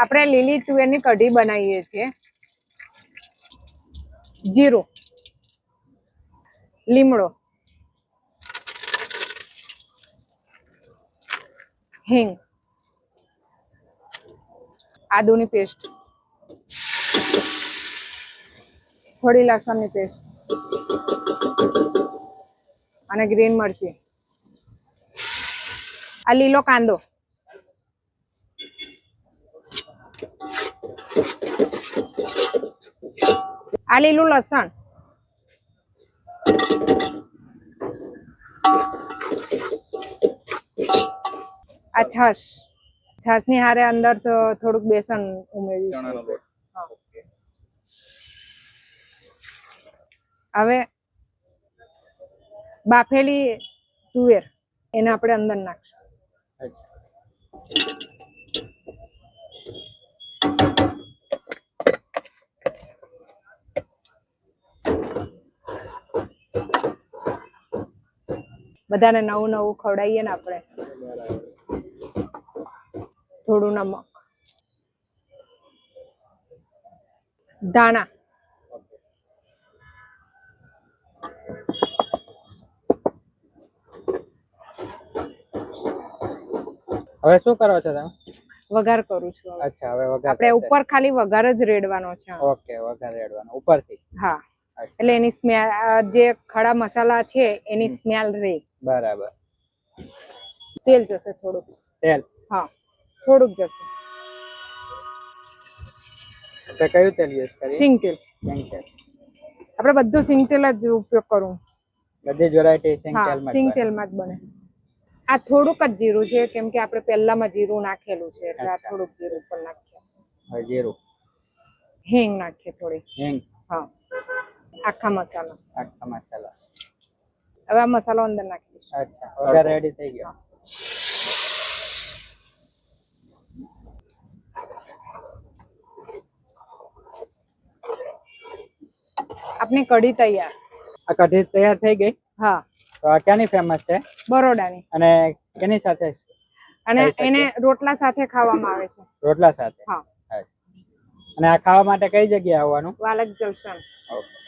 આપણે લીલી તુવેરની કઢી બનાવીએ છીએ. જીરું. લીમડો. હિંગ. આદુની પેસ્ટ. થોડી લસણની પેસ્ટ. અને ગ્રીન મરચી. આ લીલો કાંદો. આ લીલું લસણ. આ છાશ. છાશની હારે અંદર થોડુંક બેસન ઉમેર્યું હવે બાફેલી તુવેર એને આપણે અંદર નાખશું. બધાને નવું નવું ખવડાવીએ ને આપણે. થોડું નમક. ધાણા. હવે શું કરો છો તમે? વઘાર કરું છું. અચ્છા હવે વઘાર આપણે ઉપર ખાલી વઘાર જ રેડવાનો છે. ઓકે વઘાર રેડવાનો. ઉપરથી? હા. એટલે એની સ્મેલ જે ખડા મસાલા છે એની સ્મેલ રે. બરાબર. તેલ જશે થોડુંક. તેલ? હા થોડુંક જશે. તો કયું તેલ યુઝ કરીએ? સિંગ તેલ. સિંગ તેલ. આપણે બધું સિંગ તેલ જ ઉપયોગ કરું. બધી જ વેરાયટી સિંગ તેલમાં સિંગ. તેલમાં જ બને. આ થોડુંક જ જીરું છે કેમ કે આપણે પહેલામાં જીરું નાખેલું છે એટલે આ થોડુંક જીરું પણ નાખીએ. જીરું. હિંગ નાખીએ થોડી. હિંગ. હા. આખા મસાલા. આખા મસાલા. હવે આ મસાલો અંદર નાખી અચ્છા વઘાર રેડી થઈ ગયો. આપની કઢી તૈયાર. આ કઢી તૈયાર થઈ ગઈ? હા. તો આ ક્યાંની ફેમસ છે? બરોડાની. અને કેની સાથે અને એને રોટલા સાથે ખાવામાં આવે છે. રોટલા સાથે? હા. અને આ ખાવા માટે કઈ જગ્યાએ આવવાનું? વાલક જંકશન. ઓકે.